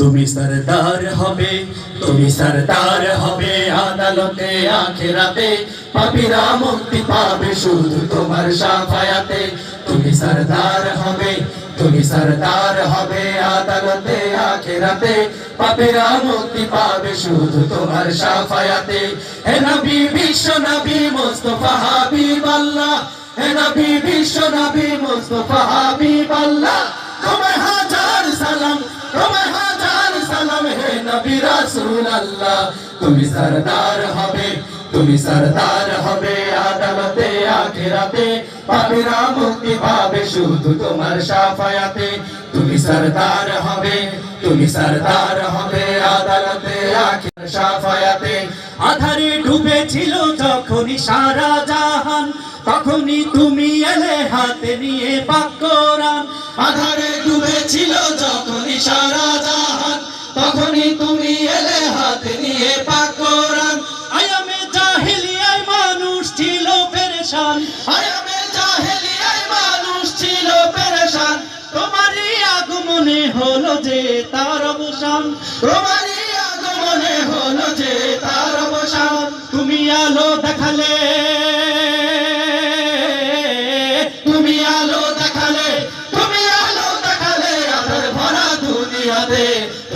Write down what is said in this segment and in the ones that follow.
তুমি সরদার হবে, তুমি সরদার হবে আদালতে, আখেরাতে। পাপীরা মুক্তি পাবে শুধু তোমার সাফায়াতে। তুমি সরদার হবে, তুমি সরদার হবে আদালতে, আখেরাতে। পাপীরা মুক্তি পাবে শুধু তোমার সাফায়াতে। হে নবী, বিশ্ব নবী, মুস্তাফা হাবিব আল্লাহ। হে নবী, বিশ্ব নবী, মুস্তাফা হাবিব আল্লাহ। তোমার হাজার সালাম তোমার নবী রাসূল আল্লাহ তুমি সরদার হবে, তুমি সরদার হবে আদালতে, আখিরাতে। পাপীরা মুক্তি পাবে শুধু তোমার সাফায়াতে। তুমি সরদার হবে, তুমি সরদার হবে আদালতে আখির সাফায়াতে। আধারে ডুবেছিল যখনই সারা জাহান, তখনই তুমি এলে হাতে নিয়ে পাক কোরআন। আধারে ডুবেছিল যখনই সারা তখনই তুমি এলে হাতে নিয়ে পাক কোরআন আয়ামে জাহেলিয়ায় মানুষ ছিল পেরেশান আয়ামে জাহেলিয়ায় মানুষ ছিল পেরেশান তোমারই আগমনে হলো যে তার অবসান তোমারই আগমনে হলো যে তার অবসান তুমি আলো দেখালে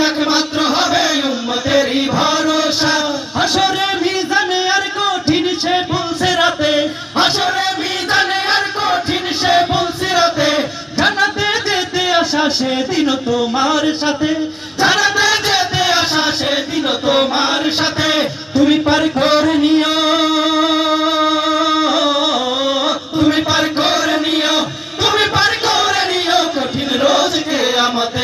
একমাত্র হবে উম্মতেরই ভরসা। হাসরে মিজানে আর কঠিন সে বলছে রাতে। হাসরে মিজানে আর কঠিন সে বলছে রাতে। জানাতে যেতে আসা সেদিন তোমার সাথে। জানাতে যেতে আসা সেদিন তোমার সাথে। তুমি পার করে নিও। তুমি পার করে নিও। তুমি পার করে নিও কঠিন রোজকে আমাতে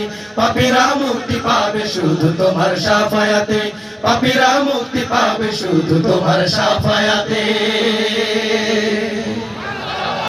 পাপীরা মুক্তি পাবে শুধু তোমার সাফায়াতে। পাপীরা মুক্তি পাবে শুধু তোমার সাফায়াতে।